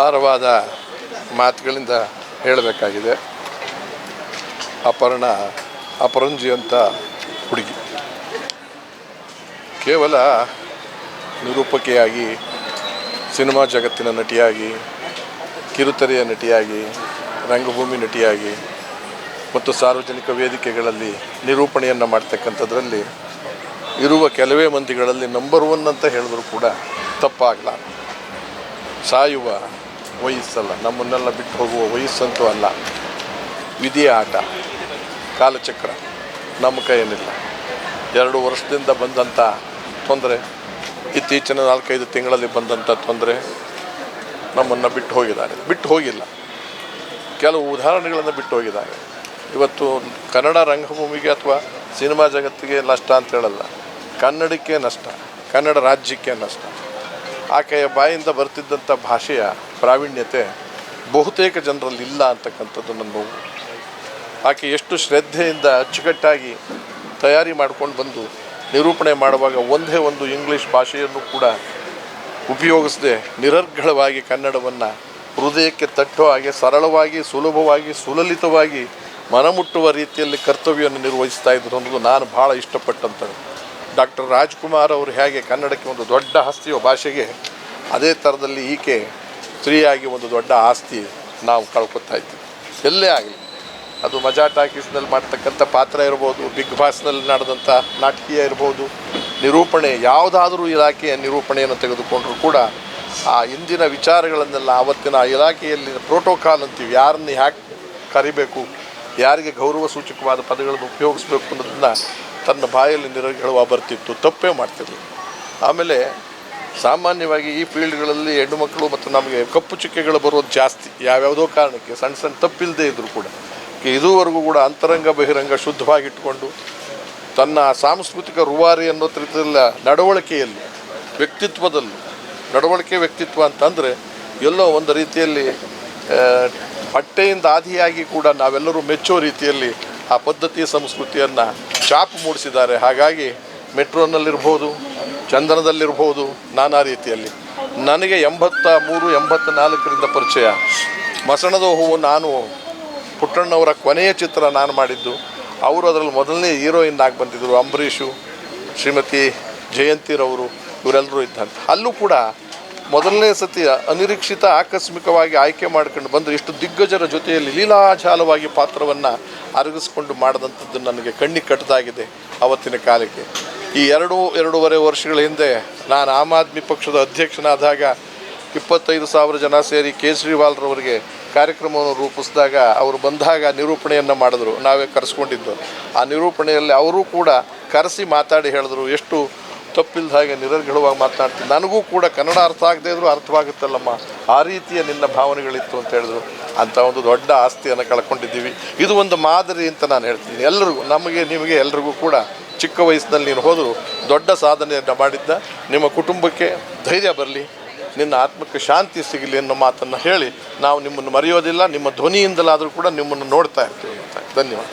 ಭಾರವಾದ ಮಾತುಗಳಿಂದ ಹೇಳಬೇಕಾಗಿದೆ. ಅಪರ್ಣ, ಅಪರಂಜಿ ಅಂತ ಹುಡುಗಿ. ಕೇವಲ ನಿರೂಪಕಿಯಾಗಿ, ಸಿನಿಮಾ ಜಗತ್ತಿನ ನಟಿಯಾಗಿ, ಕಿರುತೆರೆಯ ನಟಿಯಾಗಿ, ರಂಗಭೂಮಿ ನಟಿಯಾಗಿ ಮತ್ತು ಸಾರ್ವಜನಿಕ ವೇದಿಕೆಗಳಲ್ಲಿ ನಿರೂಪಣೆಯನ್ನು ಮಾಡ್ತಕ್ಕಂಥದ್ರಲ್ಲಿ ಇರುವ ಕೆಲವೇ ಮಂದಿಗಳಲ್ಲಿ ನಂಬರ್ ಒನ್ ಅಂತ ಹೇಳಿದ್ರು ಕೂಡ ತಪ್ಪಾಗಲ್ಲ ಸಾಯುವ ವಯಸ್ಸಲ್ಲ, ನಮ್ಮನ್ನೆಲ್ಲ ಬಿಟ್ಟು ಹೋಗುವ ವಯಸ್ಸಂತೂ ಅಲ್ಲ. ವಿಧಿಯ ಆಟ, ಕಾಲಚಕ್ರ, ನಮ್ಮ ಕೈಯೇನಿಲ್ಲ ಎರಡು ವರ್ಷದಿಂದ ಬಂದಂಥ ತೊಂದರೆ, ಇತ್ತೀಚಿನ ನಾಲ್ಕೈದು ತಿಂಗಳಲ್ಲಿ ಬಂದಂಥ ತೊಂದರೆ ನಮ್ಮನ್ನು ಬಿಟ್ಟು ಹೋಗಿದ್ದಾರೆ. ಬಿಟ್ಟು ಹೋಗಿಲ್ಲ. ಕೆಲವು ಉದಾಹರಣೆಗಳನ್ನು ಬಿಟ್ಟು ಹೋಗಿದ್ದಾರೆ. ಇವತ್ತು ಕನ್ನಡ ರಂಗಭೂಮಿಗೆ ಅಥವಾ ಸಿನಿಮಾ ಜಗತ್ತಿಗೆ ನಷ್ಟ ಅಂತ ಹೇಳಲ್ಲ. ಕನ್ನಡಕ್ಕೆ ನಷ್ಟ, ಕನ್ನಡ ರಾಜ್ಯಕ್ಕೆ ನಷ್ಟ. ಆಕೆಯ ಬಾಯಿಂದ ಬರ್ತಿದ್ದಂಥ ಭಾಷೆಯ ಪ್ರಾವೀಣ್ಯತೆ ಬಹುತೇಕ ಜನರಲ್ಲಿ ಇಲ್ಲ ಅಂತಕ್ಕಂಥದ್ದು ನನ್ನ ನೋವು. ಆಕೆ ಎಷ್ಟು ಶ್ರದ್ಧೆಯಿಂದ ಅಚ್ಚುಕಟ್ಟಾಗಿ ತಯಾರಿ ಮಾಡ್ಕೊಂಡು ಬಂದು ನಿರೂಪಣೆ ಮಾಡುವಾಗ ಒಂದೇ ಒಂದು ಇಂಗ್ಲೀಷ್ ಭಾಷೆಯನ್ನು ಕೂಡ ಉಪಯೋಗಿಸದೆ ನಿರರ್ಗಳವಾಗಿ ಕನ್ನಡವನ್ನು ಹೃದಯಕ್ಕೆ ತಟ್ಟೋ ಹಾಗೆ ಸರಳವಾಗಿ, ಸುಲಭವಾಗಿ, ಸುಲಲಿತವಾಗಿ ಮನಮುಟ್ಟುವ ರೀತಿಯಲ್ಲಿ ಕರ್ತವ್ಯವನ್ನು ನಿರ್ವಹಿಸ್ತಾ ಇದ್ರು ಅನ್ನೋದು ನಾನು ಭಾಳ ಇಷ್ಟಪಟ್ಟಂಥದ್ದು. ಡಾಕ್ಟರ್ ರಾಜ್ಕುಮಾರ್ ಅವರು ಹೇಗೆ ಕನ್ನಡಕ್ಕೆ ಒಂದು ದೊಡ್ಡ ಆಸ್ತಿಯ ಭಾಷೆಗೆ ಅದೇ ಥರದಲ್ಲಿ ಈಕೆ ಸ್ತ್ರೀಯಾಗಿ ಒಂದು ದೊಡ್ಡ ಆಸ್ತಿ ನಾವು ಕಳ್ಕೊತಾ ಇದ್ದೀವಿ. ಎಲ್ಲೇ ಆಗಲಿ. ಅದು ಮಜಾ ಟಾಕೀಸ್ನಲ್ಲಿ ಮಾಡ್ತಕ್ಕಂಥ ಪಾತ್ರ ಇರ್ಬೋದು, ಬಿಗ್ ಬಾಸ್ನಲ್ಲಿ ನಡೆದಂಥ ನಾಟಕೀಯ ಇರ್ಬೋದು, ನಿರೂಪಣೆ, ಯಾವುದಾದ್ರೂ ಇಲಾಖೆಯ ನಿರೂಪಣೆಯನ್ನು ತೆಗೆದುಕೊಂಡರೂ ಕೂಡ ಆ ಇಂದಿನ ವಿಚಾರಗಳನ್ನೆಲ್ಲ ಆವತ್ತಿನ ಆ ಇಲಾಖೆಯಲ್ಲಿ ಪ್ರೋಟೋಕಾಲ್ ಅಂತೀವಿ, ಯಾರನ್ನ ಹ್ಯಾಕ್ ಕರಿಬೇಕು, ಯಾರಿಗೆ ಗೌರವ ಸೂಚಕವಾದ ಪದಗಳನ್ನು ಉಪಯೋಗಿಸ್ಬೇಕು ಅನ್ನೋದನ್ನ ತನ್ನ ಬಾಯಲ್ಲಿ ನಿರ ಹೇಳುವ ಬರ್ತಿತ್ತು ತಪ್ಪೇ ಮಾಡ್ತಿರ್ಲಿಲ್ಲ. ಆಮೇಲೆ ಸಾಮಾನ್ಯವಾಗಿ ಈ ಫೀಲ್ಡ್ಗಳಲ್ಲಿ ಹೆಣ್ಣು ಮಕ್ಕಳು ಮತ್ತು ನಮಗೆ ಕಪ್ಪು ಚುಕ್ಕೆಗಳು ಬರೋದು ಜಾಸ್ತಿ. ಯಾವ್ಯಾವುದೋ ಕಾರಣಕ್ಕೆ ಸಣ್ಣ ಸಣ್ಣ ತಪ್ಪಿಲ್ಲದೆ ಇದ್ದರೂ ಕೂಡ. ಇದುವರೆಗೂ ಕೂಡ ಅಂತರಂಗ ಬಹಿರಂಗ ಶುದ್ಧವಾಗಿಟ್ಕೊಂಡು ತನ್ನ ಸಾಂಸ್ಕೃತಿಕ ರುವಾರಿ ಅನ್ನೋ ರೀತಿಯಲ್ಲ ನಡವಳಿಕೆಯಲ್ಲಿ, ವ್ಯಕ್ತಿತ್ವದಲ್ಲಿ, ನಡವಳಿಕೆ ವ್ಯಕ್ತಿತ್ವ ಅಂತಂದರೆ ಎಲ್ಲೋ ಒಂದು ರೀತಿಯಲ್ಲಿ ಬಟ್ಟೆಯಿಂದ ಆದಿಯಾಗಿ ಕೂಡ ನಾವೆಲ್ಲರೂ ಮೆಚ್ಚೋ ರೀತಿಯಲ್ಲಿ ಆ ಪದ್ಧತಿ, ಸಂಸ್ಕೃತಿಯನ್ನು ಚಾಪು ಮೂಡಿಸಿದ್ದಾರೆ. ಹಾಗಾಗಿ ಮೆಟ್ರೋನಲ್ಲಿರ್ಬೋದು, ಚಂದನದಲ್ಲಿರ್ಬೋದು ನಾನಾ ರೀತಿಯಲ್ಲಿ. ನನಗೆ ಎಂಬತ್ತ ಮೂರು ಎಂಬತ್ತ ನಾಲ್ಕರಿಂದ ಪರಿಚಯ. ಮಸಣದ ಹೂವು ನಾನು, ಪುಟ್ಟಣ್ಣವರ ಕೊನೆಯ ಚಿತ್ರ ನಾನು ಮಾಡಿದ್ದು. ಅವರು ಅದರಲ್ಲಿ ಮೊದಲನೇ ಹೀರೋಯಿನ್ ಆಗಿ ಬಂದಿದ್ದರು ಅಂಬರೀಷು, ಶ್ರೀಮತಿ ಜಯಂತಿರವರು, ಇವರೆಲ್ಲರೂ ಇದ್ದಂತೆ. ಅಲ್ಲೂ ಕೂಡ ಮೊದಲನೇ ಸತಿ ಅನಿರೀಕ್ಷಿತ ಆಕಸ್ಮಿಕವಾಗಿ ಆಯ್ಕೆ ಮಾಡ್ಕೊಂಡು ಬಂದು ಇಷ್ಟು ದಿಗ್ಗಜರ ಜೊತೆಯಲ್ಲಿ ಲೀಲಾಜಾಲವಾಗಿ ಪಾತ್ರವನ್ನು ಅರಗಿಸ್ಕೊಂಡು ಮಾಡಿದಂಥದ್ದು ನನಗೆ ಕಣ್ಣಿಗೆ ಕಟ್ಟದಾಗಿದೆ ಅವತ್ತಿನ ಕಾಲಕ್ಕೆ ಈ ಎರಡು, ಎರಡೂವರೆ ವರ್ಷಗಳ ಹಿಂದೆ ನಾನು ಆಮ್ ಆದ್ಮಿ ಪಕ್ಷದ ಅಧ್ಯಕ್ಷನಾದಾಗ ಇಪ್ಪತ್ತೈದು ಸಾವಿರ ಜನ ಸೇರಿ ಕೇಜ್ರಿವಾಲ್ರವರಿಗೆ ಕಾರ್ಯಕ್ರಮವನ್ನು ರೂಪಿಸಿದಾಗ ಅವರು ಬಂದಾಗ ನಿರೂಪಣೆಯನ್ನು ಮಾಡಿದ್ರು. ನಾವೇ ಕರೆಸ್ಕೊಂಡಿದ್ದು. ಆ ನಿರೂಪಣೆಯಲ್ಲಿ ಅವರು ಕೂಡ ಕರೆಸಿ ಮಾತಾಡಿ ಹೇಳಿದ್ರು ಎಷ್ಟು ತಪ್ಪಿಲ್ದ ಹಾಗೆ ನಿರರ್ಗಳವಾಗಿ ಮಾತನಾಡ್ತೀನಿ. ನನಗೂ ಕೂಡ ಕನ್ನಡ ಅರ್ಥ ಆಗದೇ ಇದ್ರೂ ಅರ್ಥವಾಗುತ್ತಲ್ಲಮ್ಮ. ಆ ರೀತಿಯ ನಿನ್ನ ಭಾವನೆಗಳಿತ್ತು ಅಂತ ಹೇಳಿದ್ರು. ಅಂತ ಒಂದು ದೊಡ್ಡ ಆಸ್ತಿಯನ್ನು ಕಳ್ಕೊಂಡಿದ್ದೀವಿ. ಇದು ಒಂದು ಮಾದರಿ ಅಂತ ನಾನು ಹೇಳ್ತೀನಿ. ಎಲ್ಲರಿಗೂ, ನಮಗೆ, ನಿಮಗೆ ಎಲ್ರಿಗೂ ಕೂಡ ಚಿಕ್ಕ ವಯಸ್ಸಿನಲ್ಲಿ ನೀನು ಹೋದರೂ ದೊಡ್ಡ ಸಾಧನೆಯನ್ನು ಮಾಡಿದ್ದ. ನಿಮ್ಮ ಕುಟುಂಬಕ್ಕೆ ಧೈರ್ಯ ಬರಲಿ. ನಿನ್ನ ಆತ್ಮಕ್ಕೆ ಶಾಂತಿ ಸಿಗಲಿ ಅನ್ನೋ ಮಾತನ್ನು ಹೇಳಿ ನಾವು ನಿಮ್ಮನ್ನು ಮರೆಯೋದಿಲ್ಲ. ನಿಮ್ಮ ಧ್ವನಿಯಿಂದಲಾದರೂ ಕೂಡ ನಿಮ್ಮನ್ನು ನೋಡ್ತಾ ಇರ್ತೀವಿ. ಧನ್ಯವಾದ.